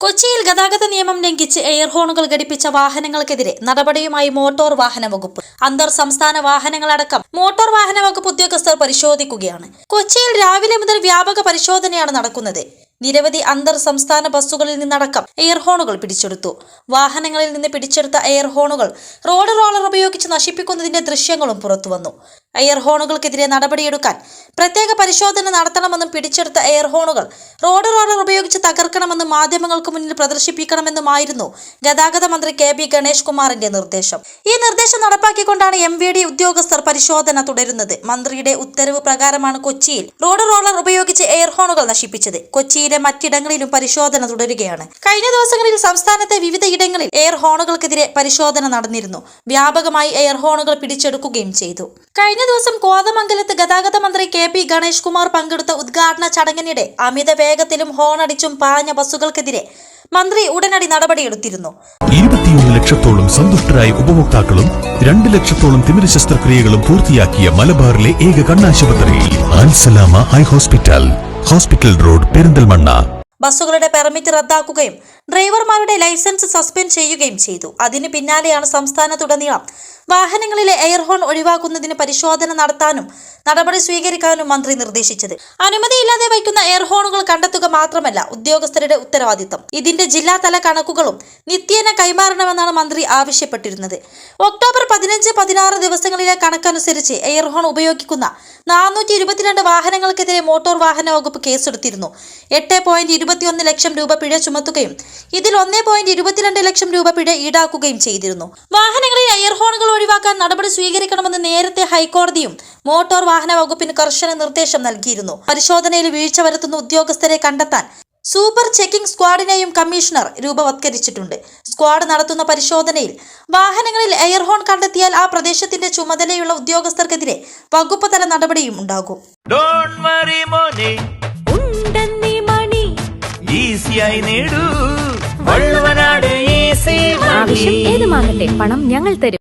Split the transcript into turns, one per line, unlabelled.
കൊച്ചിയിൽ ഗതാഗത നിയമം ലംഘിച്ച് എയർ ഹോണുകൾ ഘടിപ്പിച്ച വാഹനങ്ങൾക്കെതിരെ നടപടിയുമായി മോട്ടോർ വാഹന വകുപ്പ് അന്തർ സംസ്ഥാന വാഹനങ്ങളടക്കം മോട്ടോർ വാഹന വകുപ്പ് ഉദ്യോഗസ്ഥർ പരിശോധിക്കുകയാണ്. കൊച്ചിയിൽ രാവിലെ മുതൽ വ്യാപക പരിശോധനയാണ് നടക്കുന്നത്. നിരവധി അന്തർ സംസ്ഥാന ബസ്സുകളിൽ നിന്നടക്കം എയർ ഹോണുകൾ പിടിച്ചെടുത്തു. വാഹനങ്ങളിൽ നിന്ന് പിടിച്ചെടുത്ത എയർ ഹോണുകൾ റോഡ് റോളർ ഉപയോഗിച്ച് നശിപ്പിക്കുന്നതിന്റെ ദൃശ്യങ്ങളും പുറത്തുവന്നു. എയർ ഹോണുകൾക്കെതിരെ നടപടിയെടുക്കാൻ പ്രത്യേക പരിശോധന നടത്തണമെന്നും പിടിച്ചെടുത്ത എയർ ഹോണുകൾ റോഡ് റോളർ ഉപയോഗിച്ച് തകർക്കണമെന്നും മാധ്യമങ്ങൾക്ക് മുന്നിൽ പ്രദർശിപ്പിക്കണമെന്നുമായിരുന്നു ഗതാഗത മന്ത്രി കെ ബി ഗണേഷ് കുമാറിന്റെ നിർദ്ദേശം. ഈ നിർദ്ദേശം നടപ്പാക്കിക്കൊണ്ടാണ് എം വി ഡി ഉദ്യോഗസ്ഥർ പരിശോധന തുടരുന്നത്. മന്ത്രിയുടെ ഉത്തരവ് പ്രകാരമാണ് കൊച്ചിയിൽ റോഡ് റോളർ ഉപയോഗിച്ച് എയർ ഹോണുകൾ നശിപ്പിച്ചത് കൊച്ചിയിലെ മറ്റിടങ്ങളിലും പരിശോധന തുടരുകയാണ്. കഴിഞ്ഞ ദിവസങ്ങളിൽ സംസ്ഥാനത്തെ വിവിധ ഇടങ്ങളിൽ എയർ ഹോണുകൾക്കെതിരെ പരിശോധന നടന്നിരുന്നു. വ്യാപകമായി എയർ ഹോണുകൾ പിടിച്ചെടുക്കുകയും ചെയ്തു. കഴിഞ്ഞ ദിവസം കോതമംഗലത്ത് ഗതാഗത മന്ത്രി കെ പി ഗണേഷ് കുമാർ പങ്കെടുത്ത ഉദ്ഘാടന ചടങ്ങിനിടെ അമിത വേഗത്തിലും ഹോണടിച്ചും പാഞ്ഞ ബസ്സുകൾക്കെതിരെ മന്ത്രി ഉടനടി നടപടിയെടുത്തിരുന്നു.
ഇരുപത്തിയൊന്ന് ലക്ഷത്തോളം സന്തുഷ്ടരായ ഉപഭോക്താക്കളും രണ്ട് ലക്ഷത്തോളം തിമിര ശസ്ത്രക്രിയകളും പൂർത്തിയാക്കിയ മലബാറിലെ ഏക കണ്ണാശുപത്രി ആൻസലാമ high hospital. Hospital road Perinthalmanna.
ബസ്സുകളുടെ പെർമിറ്റ് റദ്ദാക്കുകയും ഡ്രൈവർമാരുടെ ലൈസൻസ് സസ്പെൻഡ് ചെയ്യുകയും ചെയ്തു. അതിന് പിന്നാലെയാണ് സംസ്ഥാനത്തുടനീളം വാഹനങ്ങളിലെ എയർ ഹോൺ ഒഴിവാക്കുന്നതിന് പരിശോധന നടത്താനും നടപടി സ്വീകരിക്കാനും മന്ത്രി നിർദ്ദേശിച്ചത്. അനുമതിയില്ലാതെ വയ്ക്കുന്ന എയർ ഹോണുകൾ കണ്ടെത്തുക മാത്രമല്ല ഉദ്യോഗസ്ഥരുടെ ഉത്തരവാദിത്തം ഇതിന്റെ ജില്ലാതല കണക്കുകളും നിത്യേന കൈമാറണമെന്നാണ് മന്ത്രി ആവശ്യപ്പെട്ടിരുന്നത്. ഒക്ടോബർ പതിനഞ്ച് പതിനാറ് ദിവസങ്ങളിലെ കണക്കനുസരിച്ച് എയർ ഹോൺ ഉപയോഗിക്കുന്ന നാനൂറ്റി ഇരുപത്തിരണ്ട് വാഹനങ്ങൾക്കെതിരെ മോട്ടോർ വാഹന വകുപ്പ് കേസെടുത്തിരുന്നു. എട്ട് പോയിന്റ് ഇരുപത്തിയൊന്ന് ലക്ഷം രൂപ പിഴ ചുമത്തുകയും ഇതിൽ ഒന്ന് പോയിന്റ് ഇരുപത്തിരണ്ട് ലക്ഷം രൂപ പിഴ ഈടാക്കുകയും ചെയ്തിരുന്നു. വാഹനങ്ങളിൽ എയർ ഹോണുകൾ ഒഴിവാക്കാൻ നടപടി സ്വീകരിക്കണമെന്ന് നേരത്തെ ഹൈക്കോടതിയും മോട്ടോർ വാഹന വകുപ്പിന് കർശന നിർദ്ദേശം നൽകിയിരുന്നു. പരിശോധനയിൽ വീഴ്ച വരുത്തുന്ന ഉദ്യോഗസ്ഥരെ കണ്ടെത്താൻ സൂപ്പർ ചെക്കിംഗ് സ്ക്വാഡിനെയും കമ്മീഷണർ രൂപവത്കരിച്ചിട്ടുണ്ട്. സ്ക്വാഡ് നടത്തുന്ന പരിശോധനയിൽ വാഹനങ്ങളിൽ എയർ ഹോൺ കണ്ടെത്തിയാൽ ആ പ്രദേശത്തിന്റെ ചുമതലയുള്ള ഉദ്യോഗസ്ഥർക്കെതിരെ വകുപ്പ് തല നടപടിയും ഉണ്ടാകും.
ഡോണ്ട് വറി മോനെ.
ഉണ്ടെന്നീ മണി.
ഈസിയായി നേടൂ. വള്ളുവനാട് ഈസി
ആവശ്യം ഏതുമാകട്ടെ പണം ഞങ്ങൾ തരും.